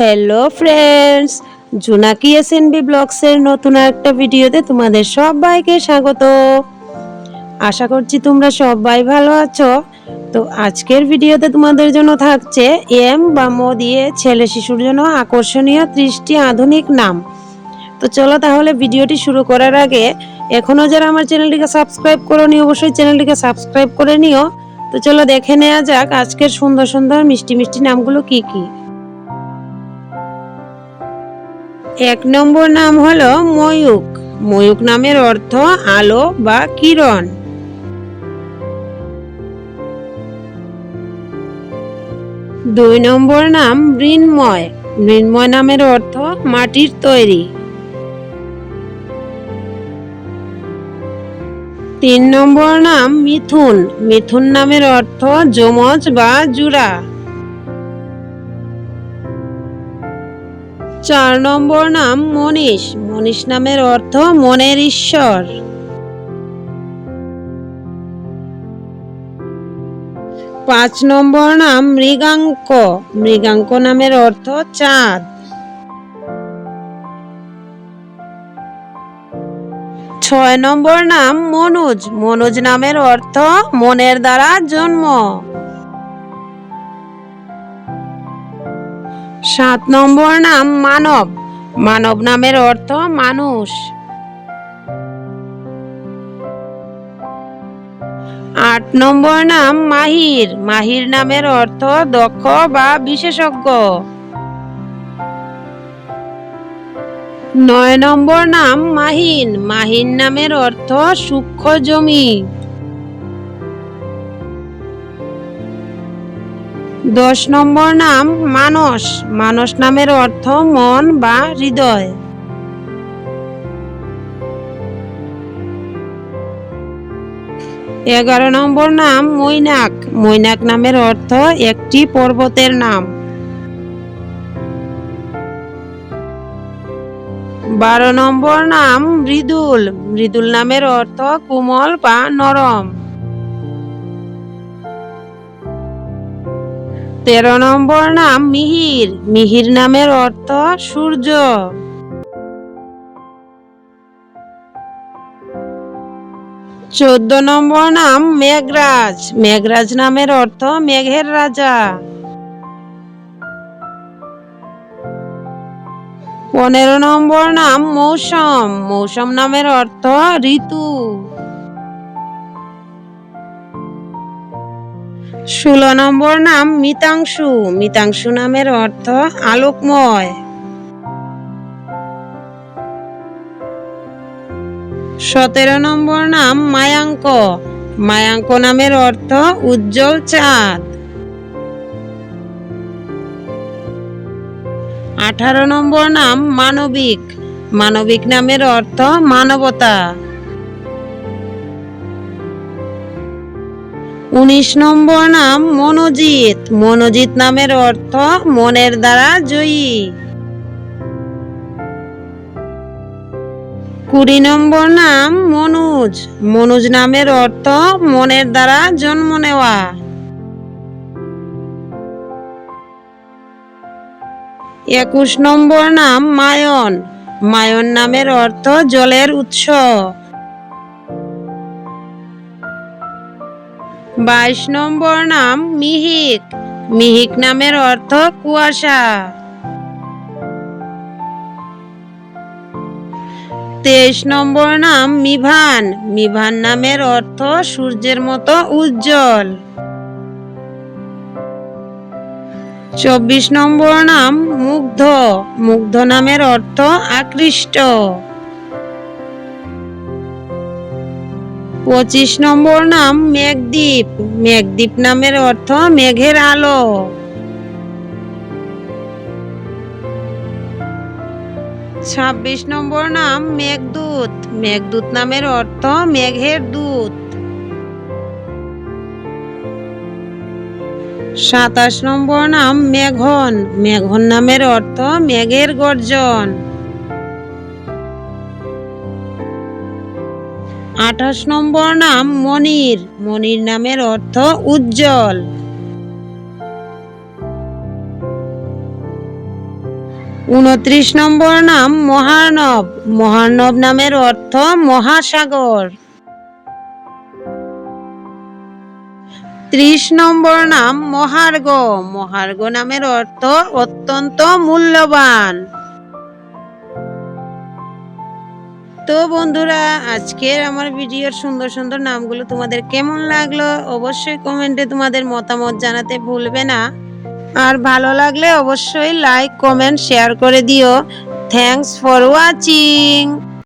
Hello friends Jonaki S N B ব্লগসের নতুন একটা ভিডিওতে তোমাদের সবাইকে স্বাগত। আশা করছি তোমরা সবাই ভালো আছো। তো আজকের ভিডিওতে তোমাদের জন্য থাকছে এম বা ম দিয়ে ছেলে শিশুর জন্য আকর্ষণীয় ত্রিশটি আধুনিক নাম। তো চলো তাহলে ভিডিওটি শুরু করার আগে এখনও যারা আমার চ্যানেলটিকে সাবস্ক্রাইব করো করোনি, অবশ্যই চ্যানেলটিকে সাবস্ক্রাইব করে নিও। তো চলো দেখে নেওয়া যাক আজকের সুন্দর সুন্দর মিষ্টি মিষ্টি নামগুলো কি কি। এক নম্বর নাম হলো ময়ূক। ময়ূক নামের অর্থ আলো বা কিরণ। দুই নম্বর নাম মৃন্ময়। মৃন্ময় নামের অর্থ মাটির তৈরি। তিন নম্বর নাম মিথুন। মিথুন নামের অর্থ যমজ বা জুড়া। চার নম্বর নাম মনীষ। মনীষ নামের অর্থ মনের ঈশ্বর। পাঁচ নম্বর নাম মৃগাঙ্ক। মৃগাঙ্ক নামের অর্থ চাঁদ। ছয় নম্বর নাম মনোজ। মনোজ নামের অর্থ মনের দ্বারা জন্ম। সাত নম্বর নাম মানব। মানব নামের অর্থ মানুষ। আট নম্বর নাম মাহির। মাহির নামের অর্থ দক্ষ বা বিশেষজ্ঞ। নয় নম্বর নাম মাহিন। মাহিন নামের অর্থ সূক্ষ্ম জমি। দশ নম্বর নাম মানস। মানস নামের অর্থ মন বা হৃদয়। এগারো নম্বর নাম মৈনাক। মৈনাক নামের অর্থ একটি পর্বতের নাম। বারো নম্বর নাম মৃদুল। মৃদুল নামের অর্থ কোমল বা নরম। তেরো নম্বর নাম মিহির। মিহির নামের অর্থ সূর্য। চোদ্দ নম্বর নাম মেঘরাজ। মেঘরাজ নামের অর্থ মেঘের রাজা। পনেরো নম্বর নাম মৌসম। মৌসম নামের অর্থ ঋতু। ষোলো নম্বর নাম মিতাংশু। মিতাংশু নামের অর্থ আলোকময়। সতেরো নম্বর নাম মায়াঙ্ক। মায়াঙ্ক নামের অর্থ উজ্জ্বল চাঁদ। আঠারো নম্বর নাম মানবিক। মানবিক নামের অর্থ মানবতা। উনিশ নম্বর নাম মনোজিৎ। মনোজিৎ নামের অর্থ মনের দ্বারা জয়ী। কুড়ি নম্বর নাম মনোজ। মনোজ নামের অর্থ মনের দ্বারা জন্ম নেওয়া। একুশ নম্বর নাম মায়ন। মায়ন নামের অর্থ জলের উৎস। বাইশ নম্বর নাম মিহিক। মিহিক নামের অর্থ কুয়াশা। তেইশ নম্বর নাম মিভান। মিভান নামের অর্থ সূর্যের মতো উজ্জ্বল। চব্বিশ নম্বর নাম মুগ্ধ। মুগ্ধ নামের অর্থ আকৃষ্ট। পঁচিশ নম্বর নাম মেঘদ্বীপ। মেঘদ্বীপ নামের অর্থ মেঘের আলো। ছাব্বিশ নম্বর নাম মেঘদূত। মেঘদূত নামের অর্থ মেঘের দূত। সাতাশ নম্বর নাম মেঘন। মেঘন নামের অর্থ মেঘের গর্জন। আঠাশ নম্বর নাম মনির। মনির নামের অর্থ উজ্জ্বল। উনত্রিশ নম্বর নাম মহার্ণব মহার্ণব নামের অর্থ মহাসাগর। ত্রিশ নম্বর নাম মহার্ঘ। মহার্ঘ নামের অর্থ অত্যন্ত মূল্যবান। তো বন্ধুরা, আজকের আমার ভিডিওর সুন্দর সুন্দর নামগুলো তোমাদের কেমন লাগল অবশ্যই কমেন্টে তোমাদের মতামত জানাতে ভুলবে না। আর ভালো লাগলে অবশ্যই লাইক কমেন্ট শেয়ার করে দিও। Thanks for watching